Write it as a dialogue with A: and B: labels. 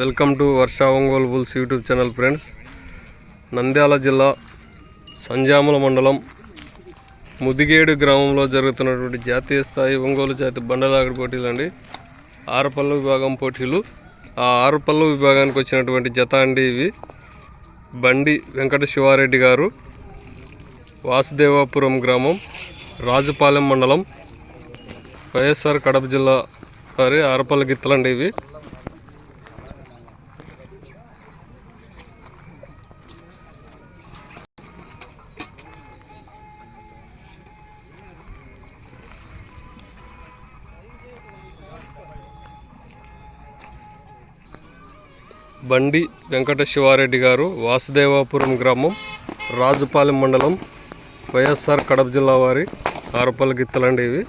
A: Welcome to Varsha Ongole bulls YouTube channel friends. Nandyal జిల్లా సంజాముల మండలం ముదిగేడు గ్రామంలో జరుగుతున్నటువంటి జాతీయ స్థాయి ఒంగోలు జాతి బండలాగడి పోటీలు అండి. ఆరుపల్లు విభాగం పోటీలు. ఆ ఆరుపల్లు విభాగానికి వచ్చినటువంటి జత అండి ఇవి. బండి వెంకట శివారెడ్డి గారు వాసుదేవాపురం గ్రామం రాజుపాలెం మండలం వైఎస్ఆర్ కడప జిల్లా వారి ఆరపల్లి గిత్తలండి ఇవి. బండి వెంకట శివారెడ్డి గారు వాసుదేవాపురం గ్రామం రాజుపాలెం మండలం వైఎస్ఆర్ కడప జిల్లా వారి ఆరుపల్ల గిత్తలండి ఇవి.